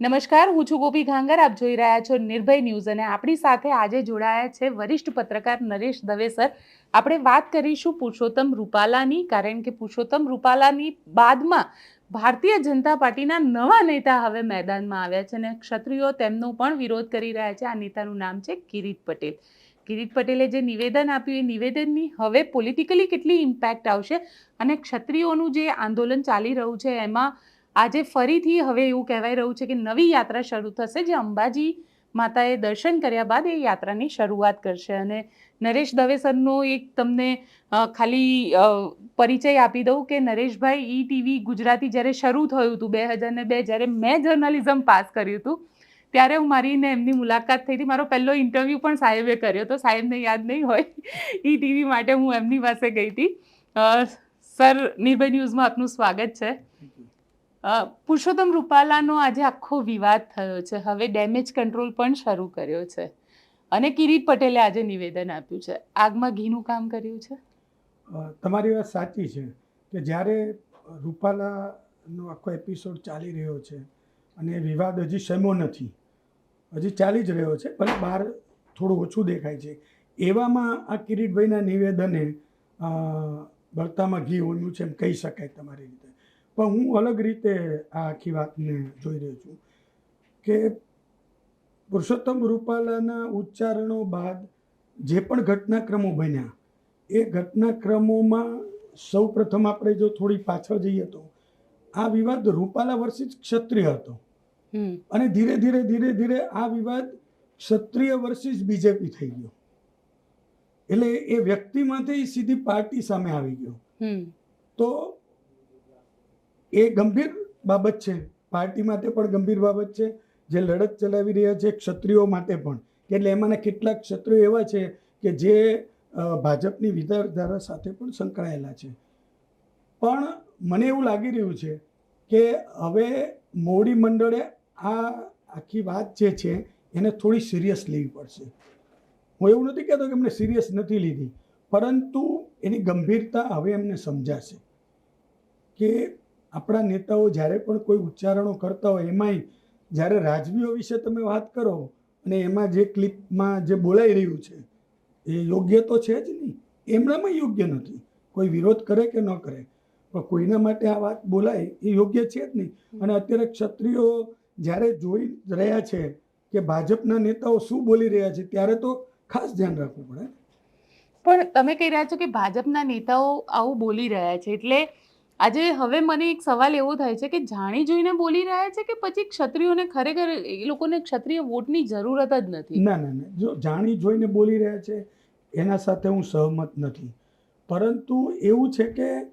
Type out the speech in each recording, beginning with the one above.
નમસ્કાર, હું છું ગોપી ઘાંગર આપ જોઈ રહ્યા છો નિર્ભય ન્યૂઝ અને આપણી સાથે આજે જોડાયા છે વરિષ્ઠ પત્રકાર નરેશ દવે સર. આપણે વાત કરીશું પુરુષોત્તમ રૂપાલાની, કારણ કે પુરુષોત્તમ રૂપાલાની બાદમાં ભારતીય જનતા પાર્ટીના નવા નેતા હવે મેદાનમાં આવ્યા છે અને ક્ષત્રિયો તેમનો પણ વિરોધ કરી રહ્યા છે. આ નેતાનું નામ છે કિરીટ પટેલ. કિરીટ પટેલે જે નિવેદન આપ્યું, એ નિવેદનની હવે પોલિટિકલી કેટલી ઇમ્પેક્ટ આવશે અને ક્ષત્રિયોનું જે આંદોલન ચાલી રહ્યું છે, એમાં આજે ફરીથી હવે એવું કહેવાય રહ્યું છે કે નવી યાત્રા શરૂ થશે, જે અંબાજી માતાએ દર્શન કર્યા બાદ એ યાત્રાની શરૂઆત કરશે. અને નરેશ દવે સરનો એક તમને ખાલી પરિચય આપી દઉં કે નરેશભાઈ ઈ ટીવી ગુજરાતી જ્યારે શરૂ થયું હતું બે હજાર ને બે, જ્યારે મેં જર્નલિઝમ પાસ કર્યું હતું, ત્યારે હું મારીને એમની મુલાકાત થઈ હતી. મારો પહેલો ઇન્ટરવ્યૂ પણ સાહેબે કર્યો હતો. સાહેબને યાદ નહીં હોય, ઈ ટીવી માટે હું એમની પાસે ગઈ હતી. સર, નિર્ભય ન્યૂઝમાં આપનું સ્વાગત છે. પુરુષોત્તમ રૂપાલાનો આજે આખો વિવાદ થયો છે. હવે ડેમેજ કંટ્રોલ પણ શરૂ કર્યો છે. અને કિરીટ પટેલે આજે નિવેદન આપ્યું છે. આગમાં ઘીનું કામ કર્યું છે? તમારી વાત સાચી છે કે જ્યારે રૂપાલાનો આખો એપિસોડ ચાલી રહ્યો છે અને વિવાદ હજી શમ્યો નથી. હજી ચાલી જ રહ્યો છે, પણ બહાર થોડું ઓછું દેખાય છે. એવામાં આ કિરીટભાઈના નિવેદને બળતામાં ઘી ઓન્યું છે એમ કહી શકાય તમારી રીતે. પણ હું અલગ રીતે આ આખી વાતને જોઈ રહ્યો છું કે પુરુષોત્તમ રૂપાલાના ઉચ્ચારણો બાદ જે પણ ઘટનાક્રમો બન્યા એ ઘટનાક્રમોમાં સૌ પ્રથમ આપણે જો થોડી પાછળ જઈએ તો આ વિવાદ રૂપાલા વર્ષિત ક્ષત્રિય હતો. અને ધીરે ધીરે ધીરે ધીરે આ વિવાદ ક્ષત્રિય વર્ષિસ બીજેપી થઈ ગયો. એટલે એ વ્યક્તિમાંથી સીધી પાર્ટી સામે આવી ગયો. તો એ ગંભીર બાબત છે. પાર્ટી માટે પણ ગંભીર બાબત છે. જે લડત ચલાવી રહ્યા છે ક્ષત્રિયો માટે પણ. એટલે એમાંના કેટલાક ક્ષત્રિયો એવા છે કે જે ભાજપની વિચારધારા સાથે પણ સંકળાયેલા છે. પણ મને એવું લાગી રહ્યું છે કે હવે મોવડી મંડળે આ આખી વાત જે છે એને થોડી સિરિયસ લેવી પડશે. હું એવું નથી કહેતો કે એમને સિરિયસ નથી લીધી. પરંતુ એની ગંભીરતા હવે એમને સમજાશે કે આપણા નેતાઓ જ્યારે પણ કોઈ ઉચ્ચારણો કરતા હોય, એમાંય જ્યારે રાજવીઓ વિશે તમે વાત કરો અને એમાં જે ક્લિપમાં જે બોલાઈ રહ્યું છે, એ યોગ્ય તો છે જ નહીં. એમનામાં યોગ્ય નથી. કોઈ વિરોધ કરે કે ન કરે. પણ કોઈના માટે આ વાત બોલાય એ યોગ્ય છે જ નહીં. અને અત્યારે ક્ષત્રિયો જ્યારે જોઈ રહ્યા છે કે ભાજપના નેતાઓ શું બોલી રહ્યા છે, ત્યારે તો ખાસ ધ્યાન રાખવું પડે. પણ તમે કહી રહ્યા છો કે ભાજપના નેતાઓ આવું બોલી રહ્યા છે. એટલે આજે હવે મને એક સવાલ એવો થાય છે કે જાણી જોઈને બોલી રહ્યા છે કે પછી ક્ષત્રિયોને ખરેખર એ લોકોને ક્ષત્રિય વોટની જરૂરત જ નથી? ના ના ના. જો જાણી જોઈને બોલી રહ્યા છે એના સાથે હું સહમત નથી. પરંતુ એવું છે કે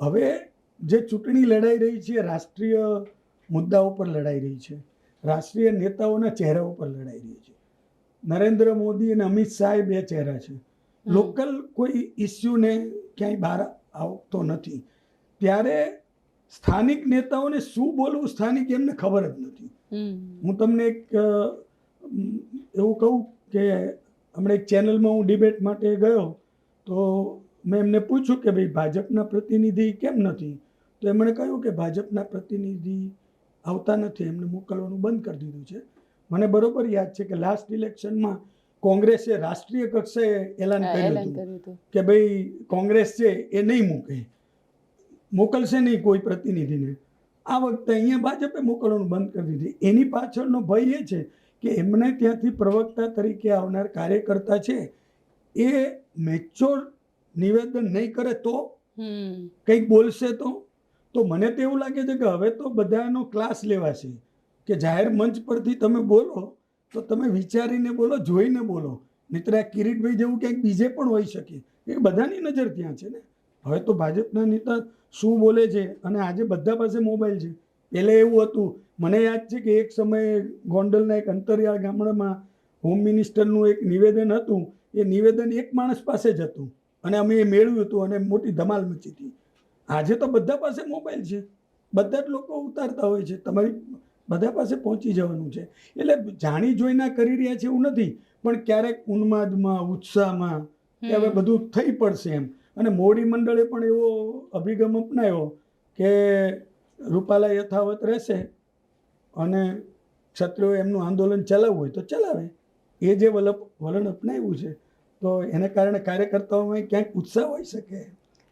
હવે જે ચૂંટણી લડાઈ રહી છે રાષ્ટ્રીય મુદ્દાઓ પર લડાઈ રહી છે. રાષ્ટ્રીય નેતાઓના ચહેરા ઉપર લડાઈ રહી છે. નરેન્દ્ર મોદી અને અમિત શાહ બે ચહેરા છે. લોકલ કોઈ ઇસ્યુને ક્યાંય બહાર આવતો નથી. ત્યારે સ્થાનિક નેતાઓને શું બોલવું સ્થાનિક એમને ખબર જ નથી. હું તમને એક એવું કહું કે હમણાં એક ચેનલમાં હું ડિબેટ માટે ગયો તો મેં એમને પૂછ્યું કે ભાઈ ભાજપના પ્રતિનિધિ કેમ નથી? તો એમણે કહ્યું કે ભાજપના પ્રતિનિધિ આવતા નથી એમને મોકલવાનું બંધ કરી દીધું છે. મને બરોબર યાદ છે કે લાસ્ટ ઇલેક્શનમાં કોંગ્રેસે રાષ્ટ્રીય કક્ષાએ એલાન કર્યું હતું. કે ભાઈ કોંગ્રેસ છે એ નહીં મૂકે. મોકલશે નહીં કોઈ પ્રતિનિધિને. આ વખતે અહીંયા ભાજપે મોકલવાનું બંધ કરી દીધી. એની પાછળનો ભય એ છે કે એમને ત્યાંથી પ્રવક્તા તરીકે આવનાર કાર્યકર્તા છે એ મેચ્યોર નિવેદન નહીં કરે તો? કંઈક બોલશે તો? તો મને તો એવું લાગે છે કે હવે તો બધાનો ક્લાસ લેવાશે. કે જાહેર મંચ પરથી તમે બોલો તો તમે વિચારીને બોલો જોઈને બોલો. નહીતર આ કિરીટભાઈ જેવું ક્યાંક બીજે પણ હોઈ શકે. એ બધાની નજર ત્યાં છે ને? હવે તો ભાજપના નેતા શું બોલે છે? અને આજે બધા પાસે મોબાઈલ છે. પહેલે એવું હતું. મને યાદ છે કે એક સમયે ગોંડલના એક અંતરિયાળ ગામડામાં હોમ મિનિસ્ટરનું એક નિવેદન હતું. એ નિવેદન એક માણસ પાસે જ હતું. અને અમે એ મેળવ્યું હતું અને મોટી ધમાલ મચી હતી. આજે તો બધા પાસે મોબાઈલ છે. બધા જ લોકો ઉતારતા હોય છે. તમારી બધા પાસે પહોંચી જવાનું છે. એટલે જાણી જોઈને કરી રહ્યા છે એવું નથી. પણ ક્યારેક ઉન્માદમાં ઉત્સાહમાં કે હવે બધું થઈ પડશે એમ. અને મોડી મંડળે પણ એવો અભિગમ અપનાવ્યો કે રૂપાલા યથાવત રહેશે અને ક્ષત્રિયો એમનું આંદોલન ચલાવવું હોય તો ચલાવે. એ જે વલપ, વલણ અપનાવ્યું છે, તો એને કારણે કાર્યકર્તાઓમાં ક્યાંક ઉત્સાહ હોઈ શકે.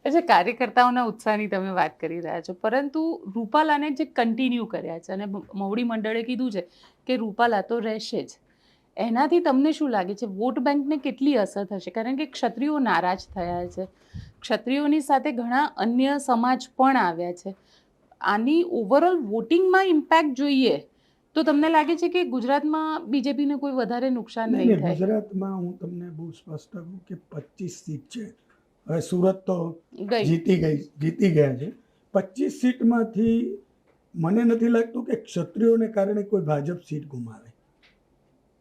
એટલે કાર્યકર્તાઓના ઉત્સાહની તમે વાત કરી રહ્યા છો. પરંતુ રૂપાલાને જે કન્ટિન્યુ કર્યા છે, અને મોવડી મંડળે કીધું છે કે રૂપાલા તો રહેશે જ. એનાથી તમને શું લાગે છે? વોટ બેંકને કેટલી અસર થશે? કારણ કે ક્ષત્રિયો નારાજ થયા છે. ક્ષત્રિયોની સાથે ઘણા અન્ય સમાજ પણ આવ્યા છે. આની ઓવરઓલ વોટિંગમાં ઇમ્પેક્ટ જોઈએ તો તમને લાગે છે કે ગુજરાતમાં બીજેપીને કોઈ વધારે નુકસાન નહીં થાય? ગુજરાતમાં હું તમને બહુ સ્પષ્ટ કહું કે પચીસ સીટ છે. હવે સુરત તો જીતી ગઈ જીતી ગયા છે. પચીસ સીટમાંથી મને નથી લાગતું કે ક્ષત્રિયોને કારણે કોઈ ભાજપ સીટ ગુમાવે.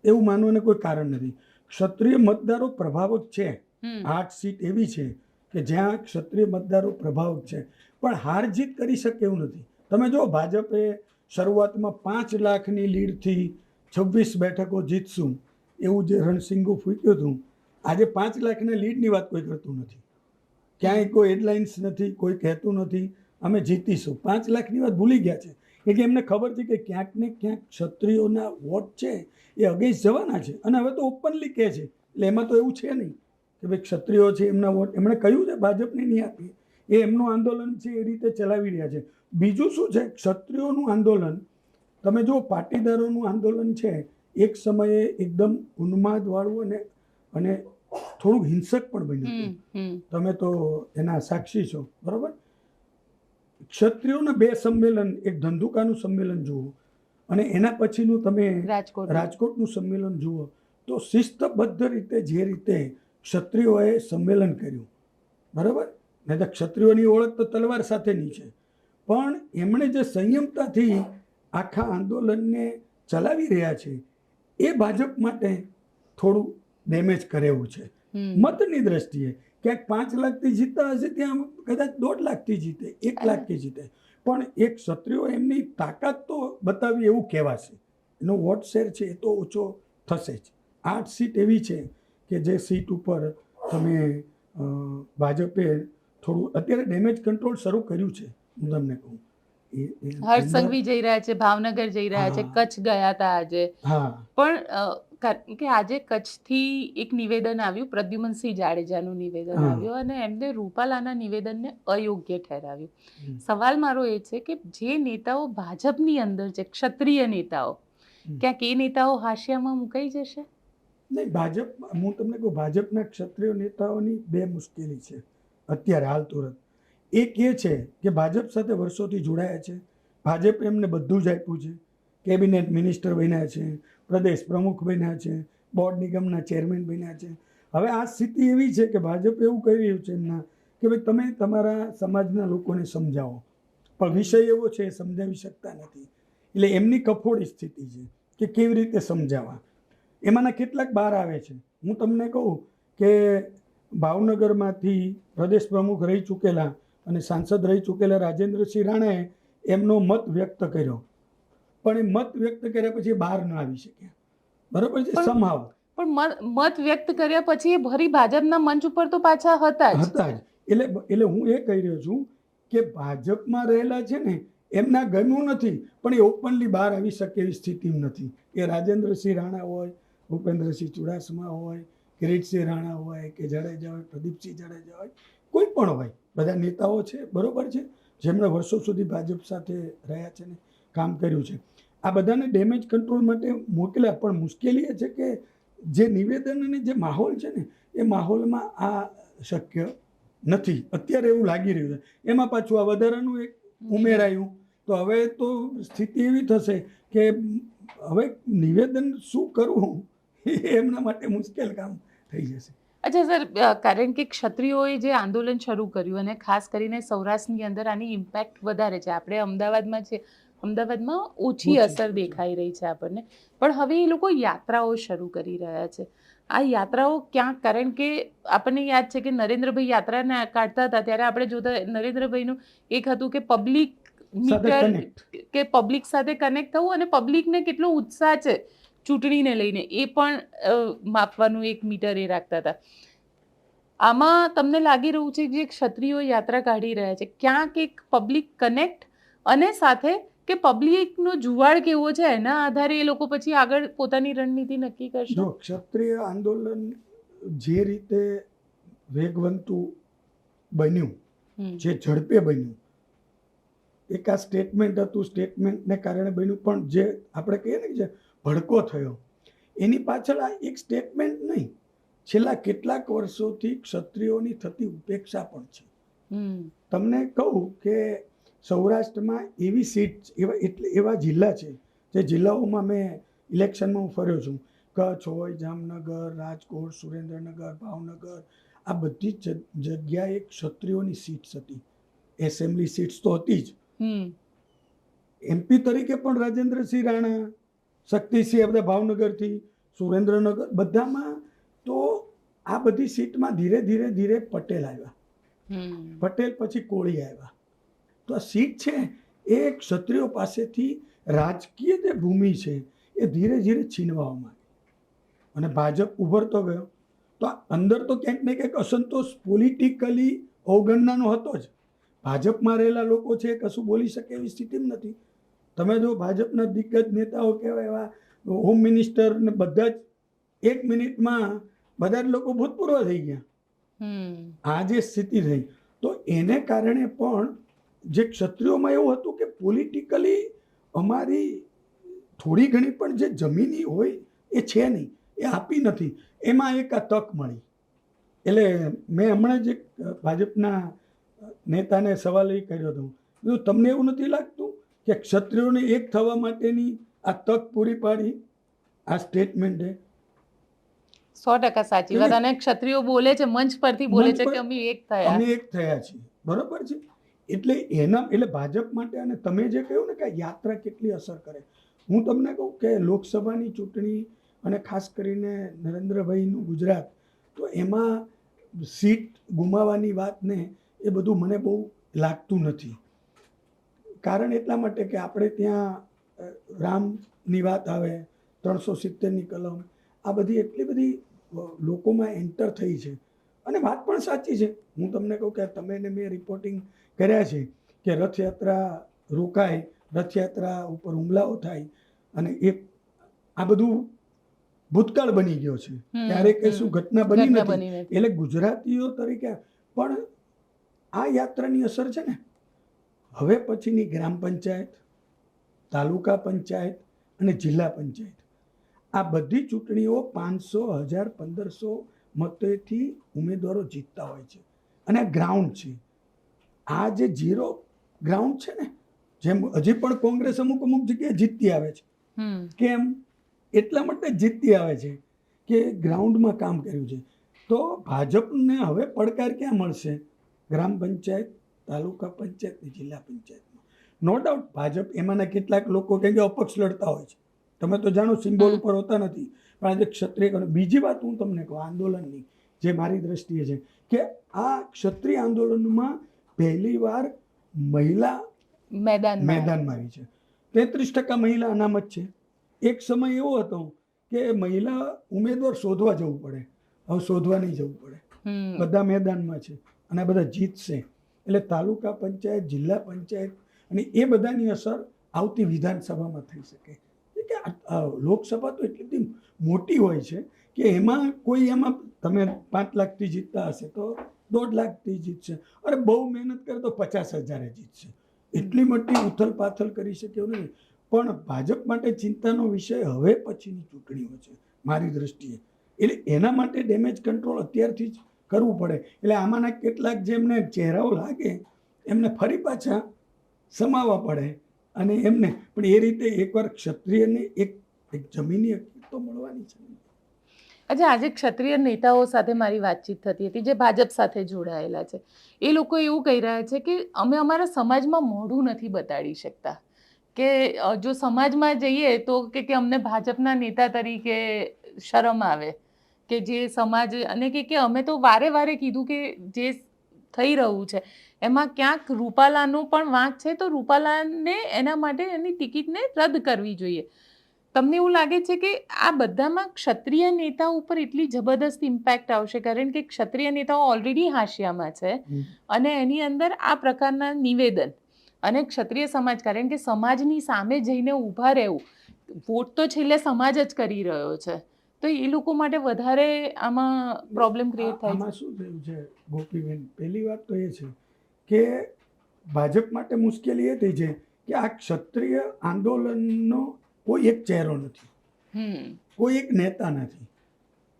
એવું માનવાને કોઈ કારણ નથી. ક્ષત્રિય મતદારો પ્રભાવક છે. આઠ સીટ એવી છે કે જ્યાં ક્ષત્રિય મતદારો પ્રભાવક છે. પણ હાર જીત કરી શકે એવું નથી. તમે જો ભાજપે શરૂઆતમાં પાંચ લાખની લીડથી છવ્વીસ બેઠકો જીતશું. એવું જે રણસિંગુ ફૂક્યું હતું. આજે પાંચ લાખના લીડની વાત કોઈ કરતું નથી. ક્યાંય કોઈ હેડલાઇન્સ નથી કોઈ કહેતું નથી. અમે જીતીશું. પાંચ લાખની વાત ભૂલી ગયા છે. એટલે એમને ખબર છે કે ક્યાંક ને ક્યાંક ક્ષત્રિયોના વોટ છે એ અગેન્સ્ટ જવાના છે. અને હવે તો ઓપનલી કહે છે. એટલે એમાં તો એવું છે નહીં કે ભાઈ ક્ષત્રિયો છે એમના વોટ એમણે કહ્યું છે ભાજપને નહીં આપીએ. એ એમનું આંદોલન છે એ રીતે ચલાવી રહ્યા છે. બીજું શું છે? ક્ષત્રિયોનું આંદોલન તમે જો પાટીદારોનું આંદોલન છે એક સમયે એકદમ ઉન્માદવાળું અને અને થોડુંક હિંસક પણ બન્યું હતું. તમે તો એના સાક્ષી છો બરાબર? ક્ષત્રિયોના બે સંમેલન એક ધંધુકાનું સંમેલન જુઓ અને એના પછીનું તમે રાજકોટ. રાજકોટનું સંમેલન જુઓ તો શિસ્તબદ્ધ રીતે જે રીતે ક્ષત્રિયોએ સંમેલન કર્યું બરાબર? નહીં તો ક્ષત્રિયોની ઓળખ તો તલવાર સાથેની છે. પણ એમણે જે સંયમતાથી આખા આંદોલનને ચલાવી રહ્યા છે એ ભાજપ માટે થોડું ડેમેજ કરે એવું છે. મતની દ્રષ્ટિએ ક્યાંક પાંચ લાખથી જીતતા હશે ત્યાં કદાચ દોઢ લાખથી જીતે એક લાખથી જીતે. પણ એક ક્ષત્રિયો એમની તાકાત તો બતાવી એવું કહેવાશે. એનો વોટ શેર છે એ તો ઓછો થશે જ. આઠ સીટ એવી છે કે જે સીટ ઉપર તમે ભાજપે થોડું અત્યારે ડેમેજ કંટ્રોલ શરૂ કર્યું છે હું તમને કહું. હર્ષ સંઘવી જઈ રહ્યા છે ભાવનગર જઈ રહ્યા છે કચ્છ ગયા હતા આજે. પણ કારણ કે આજે કચ્છથી એક નિવેદન આવ્યું પ્રદ્યુમનસિંહ જાડેજાનું નિવેદન આવ્યું અને એમને રૂપાલાના નિવેદનને અયોગ્ય ઠેરાવ્યું. સવાલ મારો એ છે કે જે નેતાઓ ભાજપની અંદર છે ક્ષત્રિય નેતાઓ ક્યાંક એ નેતાઓ હાશિયામાં મુકાઈ જશે? નહીં ભાજપ હું તમને કહું ભાજપના ક્ષત્રિય નેતાઓની બે મુશ્કેલી છે અત્યારે હાલ તુરંત. એક એ છે કે ભાજપ સાથે વર્ષોથી જોડાયા છે ભાજપ એમને બધું જ આપ્યું છે કેબિનેટ મિનિસ્ટર બન્યા છે પ્રદેશ પ્રમુખ બન્યા છે બોર્ડ નિગમના ચેરમેન બન્યા છે. હવે આ સ્થિતિ એવી છે કે ભાજપ એવું કહી રહ્યું છે એમના કે ભાઈ તમે તમારા સમાજના લોકોને સમજાવો. પણ વિષય એવો છે એ સમજાવી શકતા નથી. એટલે એમની કફોડી સ્થિતિ છે કે કેવી રીતે સમજાવવા. એમાંના કેટલાક બહાર આવે છે. હું તમને કહું કે ભાવનગરમાંથી પ્રદેશ પ્રમુખ રહી ચૂકેલા અને સાંસદ રહી ચૂકેલા રાજેન્દ્રસિંહ રાણાએ એમનો મત વ્યક્ત કર્યો. પણ એ મત વ્યક્ત કર્યા પછી બહાર ન આવી શક્યા. બરાબર છે? સમાવ પણ મત- વ્યક્ત કર્યા પછી એ ભરી ભાજપના મંચ ઉપર તો પાછા હતા જ. હતા જ. એટલે એટલે હું એ કહી રહ્યો છું કે ભાજપમાં રહેલા છે ને એમના ગમ્યું નથી પણ એ ઓપનલી બહાર આવી શકે એવી સ્થિતિ નથી. એ રાજેન્દ્રસિંહ રાણા હોય ભૂપેન્દ્રસિંહ ચુડાસમા હોય કિરીટસિંહ રાણા હોય કે જાડેજા હોય પ્રદીપસિંહ જાડેજા હોય કોઈ પણ હોય. બધા નેતાઓ છે બરોબર છે? જેમણે વર્ષો સુધી ભાજપ સાથે રહ્યા છે ને કામ કર્યું છે. આ બધાને ડેમેજ કંટ્રોલ માટે મોકલ્યા. પણ મુશ્કેલી એ છે કે જે નિવેદન અને જે માહોલ છે ને, એ માહોલમાં આ શક્ય નથી. અત્યારે એવું લાગી રહ્યું છે. એમાં પાછું આ વધારાનું એક ઉમેરાયું. તો હવે તો સ્થિતિ એવી થશે કે હવે નિવેદન શું કરવું એમના માટે મુશ્કેલ કામ થઈ જશે. અચ્છા, સર કારણ કે ક્ષત્રિયોએ જે આંદોલન શરૂ કર્યું અને ખાસ કરીને સૌરાષ્ટ્રની અંદર આની ઇમ્પેક્ટ વધારે છે. આપણે અમદાવાદમાં છે અમદાવાદમાં ઓછી. અસર દેખાઈ રહી છે આપણને. પણ હવે એ લોકો યાત્રાઓ શરૂ કરી રહ્યા છે. આ યાત્રાઓ ક્યાંક કારણ કે આપણને યાદ છે કે નરેન્દ્રભાઈ યાત્રાને કાઢતા હતા ત્યારે આપણે જોતા નરેન્દ્રભાઈનું એક હતું કે પબ્લિક મીટર કે પબ્લિક સાથે કનેક્ટ થવું અને પબ્લિકને કેટલો ઉત્સાહ છે ચૂંટણીને લઈને. એ પણ માપવાનું એક મીટર એ રાખતા હતા. આમાં તમને લાગી રહ્યું છે કે જે ક્ષત્રિયો યાત્રા કાઢી રહ્યા છે ક્યાંક એક પબ્લિક કનેક્ટ અને સાથે કે પબ્લિકનો જુવાળ કેવો છે? એના આધારે એ લોકો પછી આગળ પોતાની રણનીતિ નક્કી કરશે? જો ક્ષત્રિય આંદોલન જે રીતે વેગવંતું બન્યું જે ઝડપે બન્યું એક આ સ્ટેટમેન્ટ હતું સ્ટેટમેન્ટને કારણે બન્યું પણ જે આપણે કહીએ ને જે ભડકો થયો એની પાછળ આ એક સ્ટેટમેન્ટ નહીં છેલ્લા કેટલાક વર્ષોથી ક્ષત્રિયોની થતી ઉપેક્ષા પણ છે. તમને કહું કે સૌરાષ્ટ્રમાં એવી સીટ એવા એટલે એવા જિલ્લા છે જે જિલ્લાઓમાં મેં ઇલેક્શનમાં હું ફર્યો છું. કચ્છ હોય જામનગર રાજકોટ સુરેન્દ્રનગર ભાવનગર આ બધી જ જગ્યાએ ક્ષત્રિયોની સીટ્સ હતી. એસેમ્બલી સીટ્સ તો હતી જ. એમપી તરીકે પણ રાજેન્દ્રસિંહ રાણા શક્તિસિંહ બધા ભાવનગરથી સુરેન્દ્રનગર બધામાં તો આ બધી સીટમાં ધીરે ધીરે ધીરે પટેલ આવ્યા. પટેલ પછી કોળી આવ્યા. તો આ સીટ છે એ ક્ષત્રિયો પાસેથી રાજકીય જે ભૂમિ છે એ ધીરે ધીરે છીનવામાં આવી. અને ભાજપ ઉભરતો ગયો. તો આ અંદર તો ક્યાંક ને ક્યાંક અસંતોષ પોલિટિકલી અવગણનાનો હતો જ. ભાજપમાં રહેલા લોકો છે કશું બોલી શકે એવી સ્થિતિમાં નથી. તમે જો ભાજપના દિગ્ગજ નેતાઓ કહેવાય એવા હોમ મિનિસ્ટર ને બધા જ એક મિનિટમાં બધા જ લોકો ભૂતપૂર્વ થઈ ગયા. આ જે સ્થિતિ થઈ તો એને કારણે પણ જે ક્ષત્રિયોમાં એવું હતું કે પોલિટિકલી અમારી થોડી ઘણી પણ જે જમીની હોય એ છે નહીં એ આપી નથી. એમાં એક આ તક મળી. એટલે મેં હમણાં જ એક ભાજપના નેતાને સવાલ એ કર્યો હતો. જો તમને એવું નથી લાગતું કે ક્ષત્રિયોને એક થવા માટેની આ તક પૂરી પાડી? આ સ્ટેટમેન્ટે સો ટકા સાચી વાત. અને ક્ષત્રિયો બોલે છે મંચ પરથી બોલે છે કે અમે એક થયા. અમે એક થયા છીએ. બરોબર છે? એટલે એના, એટલે ભાજપ માટે અને તમે જે કહ્યું ને કે યાત્રા કેટલી અસર કરે. હું તમને કહું કે લોકસભાની ચૂંટણી અને ખાસ કરીને નરેન્દ્રભાઈનું ગુજરાત, તો એમાં સીટ ગુમાવવાની વાતને એ બધું મને બહુ લાગતું નથી. કારણ એટલા માટે કે આપણે ત્યાં રામની વાત આવે, ત્રણસો સિત્તેરની કલમ, આ બધી એટલી બધી લોકોમાં એન્ટર થઈ છે. અને વાત પણ સાચી છે. હું તમને કહું કે તમે ને મેં રિપોર્ટિંગ કર્યા છે કે રથયાત્રા રોકાય રથયાત્રા ઉપર હુમલાઓ થાય અને એ આ બધું ભૂતકાળ બની ગયો છે. ત્યારે કઈ શું ઘટના બની નથી. એટલે ગુજરાતીઓ તરીકે પણ આ યાત્રાની અસર છે ને? હવે પછીની ગ્રામ પંચાયત તાલુકા પંચાયત અને જિલ્લા પંચાયત. આ બધી ચૂંટણીઓ પાંચસો હજાર પંદરસો મતેથી ઉમેદવારો જીતતા હોય છે. અને ગ્રાઉન્ડ છે. આ જે ઝીરો ગ્રાઉન્ડ છે ને જેમ હજી પણ કોંગ્રેસ અમુક અમુક જગ્યાએ જીતતી આવે છે. કેમ? એટલા માટે જીતતી આવે છે કે ગ્રાઉન્ડમાં કામ કર્યું છે. તો ભાજપને હવે પડકાર ક્યાં મળશે? ગ્રામ પંચાયત તાલુકા પંચાયત જિલ્લા પંચાયતમાં. નો ડાઉટ ભાજપ એમાંના કેટલાક લોકો કે અપક્ષ લડતા હોય છે. તમે તો જાણો સિમ્બોલ ઉપર હોતા નથી. પણ આજે ક્ષત્રિય બીજી વાત હું તમને કહું આંદોલનની જે મારી દ્રષ્ટિએ છે કે આ ક્ષત્રિય આંદોલનમાં પહેલી વાર મહિલા મેદાન મેદાનમાં આવી છે. તેત્રીસ ટકા મહિલા અનામત છે. એક સમય એવો હતો કે મહિલા ઉમેદવાર શોધવા જવું પડે. હવે શોધવા નહીં જવું પડે. બધા મેદાનમાં છે અને બધા જીતશે. એટલે તાલુકા પંચાયત જિલ્લા પંચાયત અને એ બધાની અસર આવતી વિધાનસભામાં થઈ શકે. લોકસભા તો એટલી બધી મોટી હોય છે કે એમાં કોઈ એમાં તમે પાંચ લાખથી જીતતા હશે તો દોઢ લાખથી જીતશે. અરે બહુ મહેનત કરે તો પચાસ હજારે જીતશે. એટલી મોટી ઉથલ પાથલ કરી શકે એવું નથી. પણ ભાજપ માટે ચિંતાનો વિષય હવે પછીની ચૂંટણીઓ છે, મારી દ્રષ્ટિએ. એટલે એના માટે ડેમેજ કંટ્રોલ અત્યારથી જ કરવું પડે. એટલે આમાંના કેટલાક જેમને ચહેરાઓ લાગે, એમને ફરી પાછા સમાવવા પડે. અને એમને પણ એ રીતે એકવાર ક્ષત્રિયને એક એક જમીની તો મળવાની છે. અચ્છા, આજે ક્ષત્રિય નેતાઓ સાથે મારી વાતચીત થતી હતી, જે ભાજપ સાથે જોડાયેલા છે. એ લોકો એવું કહી રહ્યા છે કે અમે અમારા સમાજમાં મોઢું નથી બતાડી શકતા. કે જો સમાજમાં જઈએ તો કે કે અમને ભાજપના નેતા તરીકે શરમ આવે. કે જે સમાજ અને કે અમે તો વારે વારે કીધું કે જે થઈ રહ્યું છે. એમાં ક્યાંક રૂપાલાનો પણ વાંક છે તો રૂપાલાને એના માટે એની ટિકિટને રદ કરવી જોઈએ. તમને એવું લાગે છે કે આ બધામાં ક્ષત્રિય નેતા ઉપર એટલી જબરદસ્ત ઇમ્પેક્ટ આવશે? કારણ કે ક્ષત્રિય નેતાઓ ઓલરેડી હાશિયામાં છે અને એની અંદર આ પ્રકારના નિવેદન અને ક્ષત્રિય સમાજ કારણ કે સમાજની સામે જઈને ઊભા રહેવું વોટ તો છેલ્લે સમાજ જ કરી રહ્યો છે. તો એ લોકો માટે વધારે આમાં પ્રોબ્લેમ ક્રિએટ થાય આમાં શું થયું છે ગોપીબેન? પહેલી વાત તો એ છે કે ભાજપ માટે મુશ્કેલી એ થઈ છે કે આ ક્ષત્રિય આંદોલનનો કોઈ એક ચહેરો નથી. કોઈ એક નેતા નથી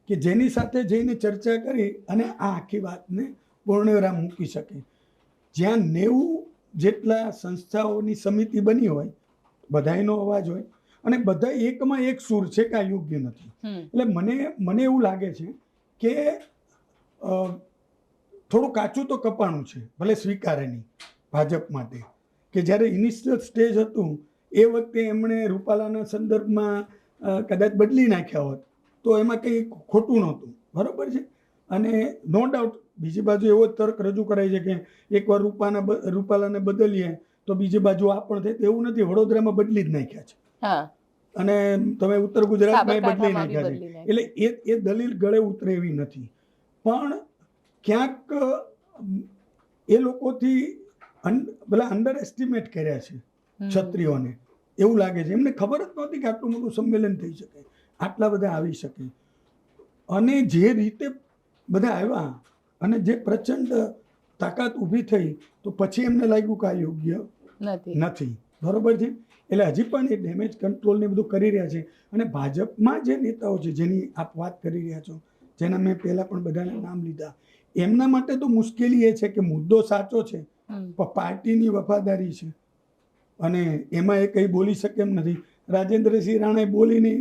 કે જેની સાથે જઈને ચર્ચા કરી અને આ આખી વાતને પૂર્ણવિરામ મૂકી શકે. જ્યાં નેવું જેટલા સંસ્થાઓની સમિતિ બની હોય બધાયનો અવાજ હોય અને બધા એકમાં એક સૂર છે કે આ યોગ્ય નથી. એટલે મને મને એવું લાગે છે કે થોડું કાચું તો કપાણું છે ભલે સ્વીકારે નહીં ભાજપ માટે. કે જ્યારે ઇનિશિયલ સ્ટેજ હતું એ વખતે એમણે રૂપાલાના સંદર્ભમાં કદાચ બદલી નાખ્યા હોત તો એમાં કંઈ ખોટું નહોતું. બરાબર છે? અને નો ડાઉટ બીજી બાજુ એવો તર્ક રજૂ કરાય છે કે એકવાર રૂપાના રૂપાલાને બદલીએ તો બીજી બાજુ આ પણ થાય એવું નથી. વડોદરામાં બદલી જ નાખ્યા છે. અને તમે ઉત્તર ગુજરાતમાં બદલી નાખ્યા છે. એટલે એ એ દલીલ ગળે ઉતરે એવી નથી. પણ ક્યાંક એ લોકોથી પેલા અંડર એસ્ટિમેટ કર્યા છે. ક્ષત્રિયોને. એવું લાગે છે. એમને ખબર જ નહોતી કે આટલું મોટું સંમેલન થઈ શકે. આટલા બધા આવી શકે. અને જે રીતે બધા આવ્યા અને જે પ્રચંડ તાકાત ઊભી થઈ તો પછી એમને લાગ્યું કે આ યોગ્ય નથી. બરોબર છે? એટલે હજી પણ એ ડેમેજ કંટ્રોલ ને બધું કરી રહ્યા છે. અને ભાજપમાં જે નેતાઓ છે જેની આપ વાત કરી રહ્યા છો જેના મેં પહેલાં પણ બધાને નામ લીધા એમના માટે તો મુશ્કેલી એ છે કે મુદ્દો સાચો છે. પણ પાર્ટીની વફાદારી છે. અને એમાં એ કંઈ બોલી શકે એમ નથી. રાજેન્દ્રસિંહ રાણાએ બોલીને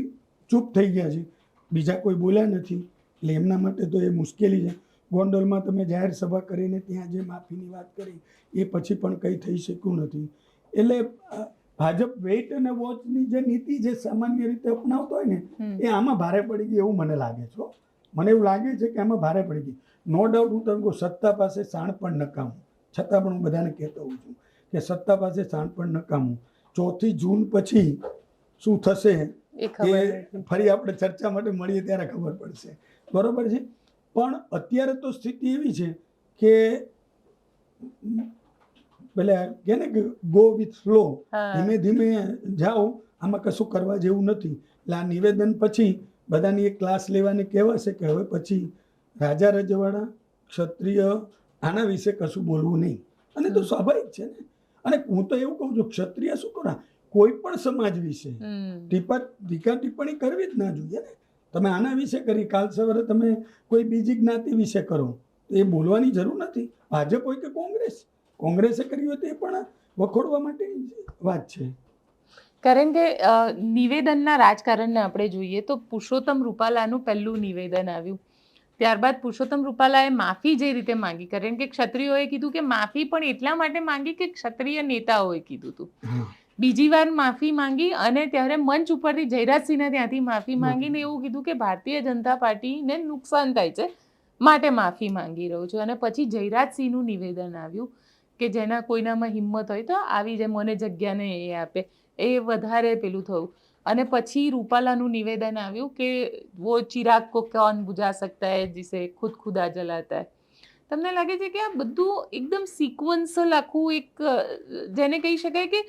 ચૂપ થઈ ગયા છે. બીજા કોઈ બોલ્યા નથી. એટલે એમના માટે તો એ મુશ્કેલી છે. ગોંડલમાં તમે જાહેર સભા કરીને ત્યાં જે માફીની વાત કરી એ પછી પણ કંઈ થઈ શક્યું નથી. એટલે ભાજપ વેઇટ અને વોચની જે નીતિ જે સામાન્ય રીતે અપનાવતો હોય ને એ આમાં ભારે પડી ગઈ એવું મને લાગે છે મને એવું લાગે છે કે આમાં ભારે પડી ગઈ. નો ડાઉટ હું તમને કહું સત્તા પાસે સાણ પણ નકામું. છતાં પણ હું બધાને કહેતો હોઉં છું કે સત્તા પાસે સાણ પણ નકામું. ચોથી જૂન પછી શું થશે એ. ફરી આપણે ચર્ચા માટે મળીએ ત્યારે ખબર પડશે. બરોબર છે? પણ અત્યારે તો સ્થિતિ એવી છે કે પેલા કે ને ગો વિથ ફ્લો ધીમે ધીમે જાઓ. આમાં કશું કરવા જેવું નથી. એટલે આ નિવેદન પછી બધાની એક ક્લાસ લેવાની કહેવાશે કે હવે પછી રાજા રજવાડા ક્ષત્રિય આના વિશે કશું બોલવું નહીં. અને તો સ્વાભાવિક છે ને. અને હું તો એવું કહું છું ક્ષત્રિય શું કરા? કોઈ પણ સમાજ વિશે. ટીપા ટીકા ટિપ્પણી કરવી જ ના જોઈએ ને. તમે આના વિશે કરી. કાલ સવારે તમે કોઈ બીજી જ્ઞાતિ વિશે કરો. તો એ બોલવાની જરૂર નથી. ભાજપ હોય કે કોંગ્રેસ? કોંગ્રેસે કર્યું એ પણ વખોડવા માટેની વાત છે. કારણ કે નિવેદનના રાજકારણને આપણે જોઈએ તો પુરુષોત્તમ રૂપાલાનું પહેલું નિવેદન આવ્યું. ત્યારબાદ પુરુષોત્તમ રૂપાલાએ માફી જે રીતે માંગી કારણ કે ક્ષત્રિયોએ કીધું કે માફી પણ એટલા માટે માંગી કે ક્ષત્રિય નેતાઓએ કીધું હતું. બીજી વાર માફી માંગી અને ત્યારે મંચ ઉપરથી જયરાજસિંહને ત્યાંથી માફી. માંગીને એવું કીધું કે ભારતીય જનતા પાર્ટીને નુકસાન થાય છે માટે માફી માંગી રહ્યો છું. અને પછી જયરાજસિંહનું નિવેદન આવ્યું. કે જેના કોઈનામાં હિંમત હોય તો આવી જે મને જગ્યાને એ આપે. એ વધારે પેલું થયું. અને પછી રૂપાલાનું નિવેદન આવ્યું કે વો ચિરાગ કો કોણ બુઝા સકતા હે જીસે ખુદ ખુદા જલાતા હે. તમને લાગે છે કે આ બધું એકદમ સિક્વન્સલ આખું એક જેને કહી શકાય કે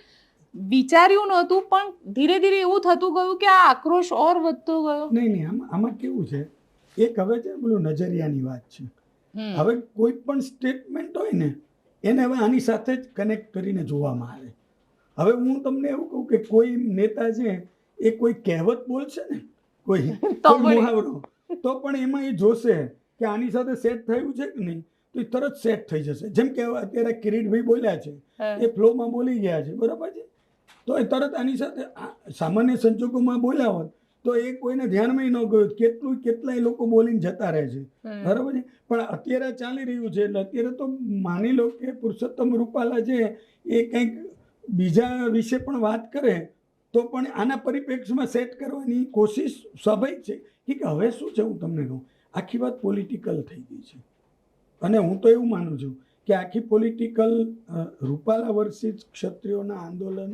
વિચાર્યું નહોતું પણ ધીરે ધીરે એવું થતું ગયું કે આ આક્રોશ ઓર વધતો ગયો? નહીં નહીં આમ આમાં કેવું છે? એક હવે છે પેલું નજરિયાની વાત છે. હવે કોઈ પણ સ્ટેટમેન્ટ હોય ને એને હવે આની સાથે જ કનેક્ટ કરીને જોવામાં આવે. હવે હું તમને એવું કહું કે કોઈ નેતા છે એ કોઈ કહેવત બોલશે ને કોઈ તો મુહાવરો તો પણ એમાં એ જોશે કે આની સાથે સેટ થયું છે કે નહીં તો એ તરત સેટ થઈ જશે. જેમ કે અત્યારે કિરીટભાઈ બોલ્યા છે. એ ફ્લોમાં બોલી ગયા છે બરાબર છે? તો એ તરત આની સાથે સામાન્ય સંજોગોમાં બોલ્યા હોત તો એ કોઈને ધ્યાનમાં ન ગયું. કેટલું કેટલાય લોકો બોલીને જતા રહે છે. બરાબર છે? પણ અત્યારે ચાલી રહ્યું છે. એટલે અત્યારે તો માની લો કે પુરુષોત્તમ રૂપાલા છે એ કંઈક બીજા વિશે પણ વાત કરે તો પણ આના પરિપ્રેક્ષમાં સેટ કરવાની કોશિશ સ્વાભાવિક છે. કે હવે શું છે હું તમને કહું? આખી વાત પોલિટિકલ થઈ ગઈ છે. અને હું તો એવું માનું છું કે આખી પોલિટિકલ રૂપાલા વર્ષિત ક્ષત્રિયોના આંદોલન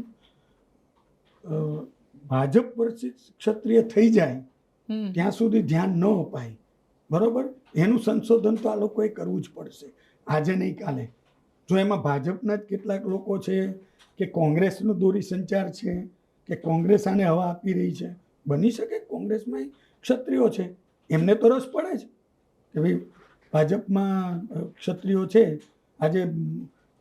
ભાજપ વર્સિસ ક્ષત્રિય થઈ જાય ત્યાં સુધી ધ્યાન ન અપાય. બરોબર? એનું સંશોધન તો આ લોકોએ કરવું જ પડશે. આજે નહીં કાલે. જો એમાં ભાજપના જ કેટલાક લોકો છે કે કોંગ્રેસનો દોરી સંચાર છે કે કોંગ્રેસ આને હવા આપી રહી છે બની શકે કોંગ્રેસમાં ક્ષત્રિયો છે? એમને તો રસ પડે જ. કે ભાઈ ભાજપમાં ક્ષત્રિયો છે આજે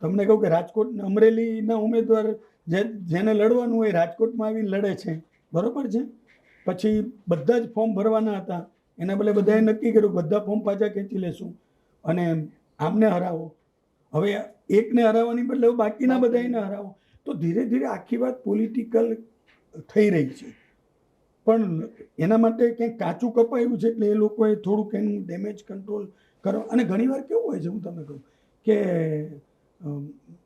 તમને કહું કે રાજકોટ અમરેલીના ઉમેદવાર જે જેને લડવાનું હોય રાજકોટમાં આવીને લડે છે. બરોબર છે? પછી બધા જ ફોર્મ ભરવાના હતા. એના બદલે બધાએ નક્કી કર્યું બધા ફોર્મ પાછા ખેંચી લેશું. અને આમને હરાવો. હવે એકને હરાવવાની બદલે બાકીના બધાને હરાવો. તો ધીરે ધીરે આખી વાત પોલિટિકલ થઈ રહી છે. પણ એના માટે ક્યાંક કાચું કપાયું છે એટલે એ લોકોએ થોડુંક એનું ડેમેજ કંટ્રોલ કરો. અને ઘણીવાર કેવું હોય છે હું તમને કહું કે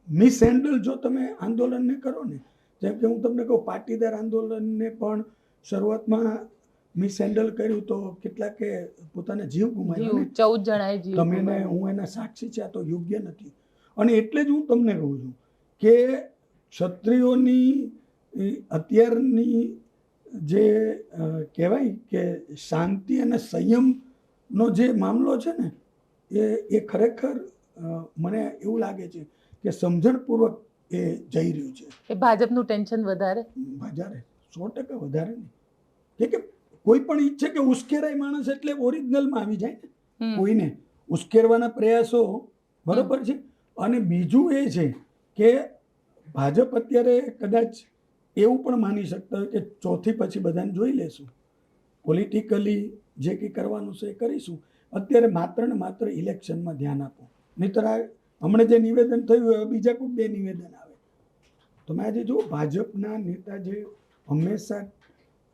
મિસહેન્ડલ જો તમે આંદોલનને કરો ને જેમ કે હું તમને કહું પાટીદાર આંદોલનને પણ શરૂઆતમાં મિસહેન્ડલ કર્યું તો કેટલાકે પોતાના જીવ ગુમાવ્યા ચૌદ જણાએ જીવ તમે હું એના સાક્ષી છે આ તો યોગ્ય નથી. અને એટલે જ હું તમને કહું છું કે ક્ષત્રિયોની અત્યારની જે કહેવાય કે શાંતિ અને સંયમનો જે મામલો છે ને એ એ ખરેખર મને એવું લાગે છે કે સમજણપૂર્વક એ જઈ રહ્યું છે. એ ભાજપનું ટેન્શન વધારે? વધારે. સો ટકા વધારે નહીં. કે કોઈ પણ ઈચ્છે કે ઉશ્કેરાય માણસ એટલે ઓરિજિનલમાં આવી જાય ને. કોઈને ઉશ્કેરવાના પ્રયાસો બરોબર છે? અને બીજું એ છે કે ભાજપ અત્યારે કદાચ એવું પણ માની શકતા હોય કે ચોથી પછી બધાને જોઈ લેશું. પોલિટિકલી જે કંઈ કરવાનું છે એ કરીશું. અત્યારે માત્ર ને માત્ર ઇલેક્શનમાં ધ્યાન આપો. નહીંતર આ હમણાં જે નિવેદન થયું હવે બીજા કોઈ બે નિવેદન આવે. તમે આજે જો ભાજપના નેતા જે હંમેશા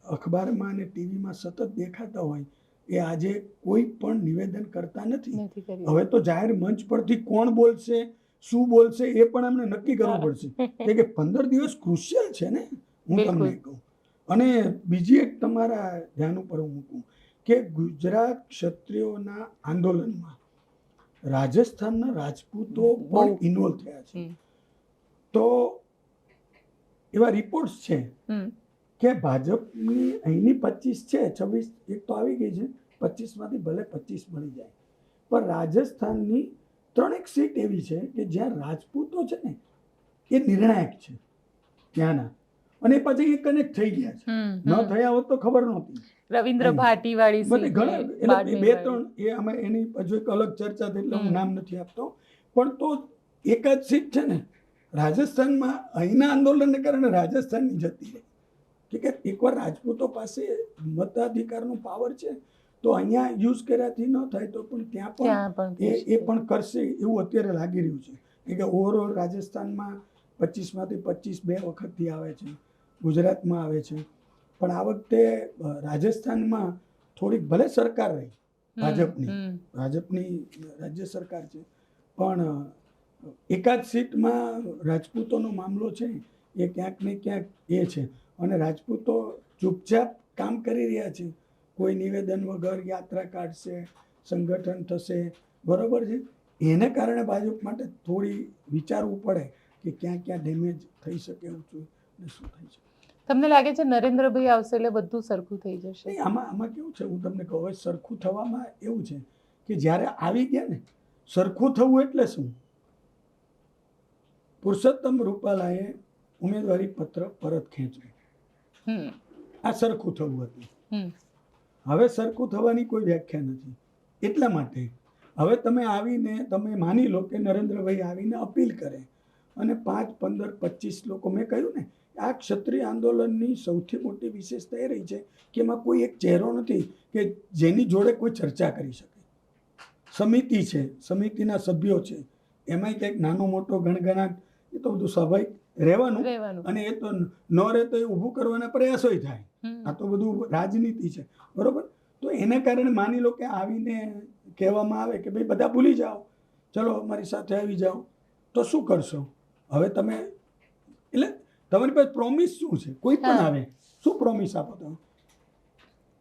અખબારમાં અને ટીવીમાં સતત દેખાતા હોય એ આજે કોઈ પણ નિવેદન કરતા નથી. હવે તો જાહેર મંચ પરથી કોણ બોલશે શું બોલશે એ પણ અમને નક્કી કરવું પડશે. કે પંદર દિવસ ક્રુશિયલ છે ને હું તમને કહું. અને બીજી એક તમારા ધ્યાન ઉપર હું મૂકું કે ગુજરાત ક્ષત્રિયોના આંદોલનમાં રાજસ્થાનના રાજપૂતો પણ ઇન્વોલ્વ થયા છે. તો એવા રિપોર્ટ્સ છે કે ભાજપની અહીંની પચીસ છે છવ્વીસ એક તો આવી ગઈ છે પચીસમાંથી ભલે પચીસ મળી જાય. પણ રાજસ્થાનની ત્રણેક સીટ એવી છે કે જ્યાં રાજપૂતો છે ને એ નિર્ણાયક છે ત્યાંના. અને પછી એ કનેક્ટ થઈ ગયા છે. ન થયા હોત તો ખબર નહોતી. રવિન્દ્ર ભાટી વાળી બધી ઘણા બે ત્રણ એ અમે એની હજુ એક અલગ ચર્ચા એટલે હું. નામ નથી આપતો. પણ તો એકાદ સીટ છે ને રાજસ્થાનમાં અહીંના આંદોલનને કારણે રાજસ્થાનની જતી રહી. ઠીક છે? એકવાર રાજપૂતો પાસે મતાધિકારનો પાવર છે તો અહીંયા યુઝ કર્યાથી ન થાય તો પણ ત્યાં પણ એ એ પણ કરશે એવું અત્યારે લાગી રહ્યું છે. કે ઓવરઓલ રાજસ્થાનમાં પચીસમાંથી પચીસ બે વખતથી આવે છે. ગુજરાતમાં આવે છે. પણ આ વખતે રાજસ્થાનમાં થોડીક ભલે સરકાર રહી ભાજપની. ભાજપની રાજ્ય સરકાર છે. પણ એકાદ સીટમાં રાજપૂતોનો મામલો છે એ ક્યાંક ને ક્યાંક એ છે. અને રાજપૂતો ચૂપચાપ કામ કરી રહ્યા છે. કોઈ નિવેદન વગર યાત્રા કાઢશે સંગઠન થશે બરોબર છે? એને કારણે ભાજપ માટે થોડી વિચારવું પડે કે ક્યાં ક્યાં ડેમેજ થઈ શકે એવું છું અને શું થઈ શકે. તમને લાગે છે નરેન્દ્રભાઈ આવશે એટલે બધું સરખું થઈ જશે? આમાં આમાં કેવું છે? હું તમને કહું સરખું થવામાં એવું છે કે જ્યારે આવી ગયા ને સરખું થવું એટલે શું? પુરુષોત્તમ રૂપાલાએ ઉમેદવારી પત્ર પરત ખેંચ્યું. આ સરખું થવું હતું. હવે સરખું થવાની કોઈ વ્યાખ્યા નથી. એટલા માટે હવે તમે આવીને તમે માની લો કે નરેન્દ્રભાઈ આવીને અપીલ કરે અને પાંચ પંદર પચીસ લોકો મેં કહ્યું ને આ ક્ષત્રિય આંદોલનની સૌથી મોટી વિશેષતા એ રહી છે કે એમાં કોઈ એક ચહેરો નથી કે જેની જોડે કોઈ ચર્ચા કરી શકે. સમિતિ છે સમિતિના સભ્યો છે એમાંય કંઈક નાનો મોટો ગણગણાટ એ તો બધું સ્વાભાવિક રહેવાનું અને એ તો ન રહે તો એ ઊભું કરવાના પ્રયાસોય થાય. આ તો બધું રાજનીતિ છે બરોબર? તો એના કારણે માની લો કે આવીને કહેવામાં આવે કે ભાઈ બધા ભૂલી જાઓ. ચલો અમારી સાથે આવી જાઓ. તો શું કરશો? હવે તમે એટલે તમારી પાસે પ્રોમિસ શું છે? કોઈ પણ આવે શું પ્રોમિસ આપો તમે?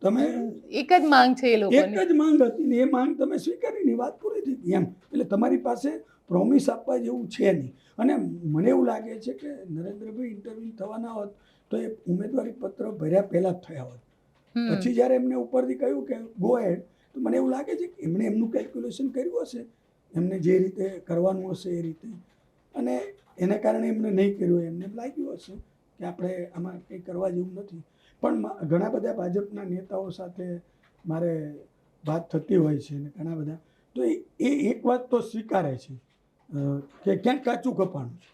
તમે એક જ માંગ છે એ એક જ માંગ હતી ને એ માંગ તમે સ્વીકારીની વાત પૂરી થઈ એમ. એટલે તમારી પાસે પ્રોમિસ આપવા જેવું છે નહીં. અને મને એવું લાગે છે કે નરેન્દ્રભાઈ ઇન્ટરવ્યુ થવાના હોત તો એ ઉમેદવારી પત્ર ભર્યા પહેલાં જ થયા હોત. પછી જ્યારે એમને ઉપરથી કહ્યું કે ગો એડ તો મને એવું લાગે છે કે એમણે એમનું કેલ્ક્યુલેશન કર્યું હશે. એમને જે રીતે કરવાનું હશે એ રીતે. અને એના કારણે એમને નહીં કર્યું, એમને લાગ્યું હશે કે આપણે આમાં કંઈ કરવા જેવું નથી. પણ ઘણા બધા ભાજપના નેતાઓ સાથે મારે વાત થતી હોય છે ઘણા બધા. તો એ એક વાત તો સ્વીકારે છે. કે ક્યાંક કાચું કપાણું છે.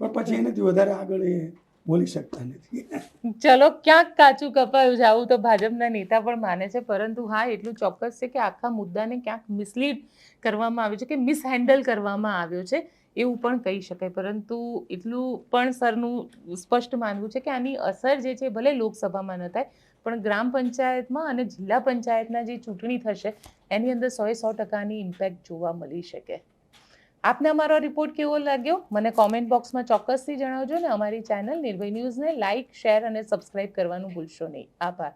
પણ પછી એનાથી વધારે આગળ એ બોલી શકતા નથી. ચલો, ક્યાંક કાચું કપાયું છે, આવું તો ભાજપના નેતા પણ માને છે. પરંતુ હા, એટલું ચોક્કસ છે કે આખા મુદ્દાને ક્યાંક મિસલીડ કરવામાં આવ્યો છે કે મિસહેન્ડલ કરવામાં આવ્યો છે. એવું પણ કહી શકાય. પરંતુ એટલું પણ સરનું સ્પષ્ટ માનવું છે કે આની અસર જે છે ભલે લોકસભામાં ન થાય, પણ ગ્રામ પંચાયતમાં અને જિલ્લા પંચાયતના જે ચૂંટણી થશે, એની અંદર સોએ સો ટકાની ઇમ્પેક્ટ જોવા મળી શકે. આપને અમારો રિપોર્ટ કેવો લાગ્યો? મને કોમેન્ટ બોક્સમાં ચોક્કસથી જણાવજો ને અમારી ચેનલ નિર્ભય ન્યૂઝને લાઇક શેર અને સબસ્ક્રાઇબ કરવાનું ભૂલશો નહીં. આભાર.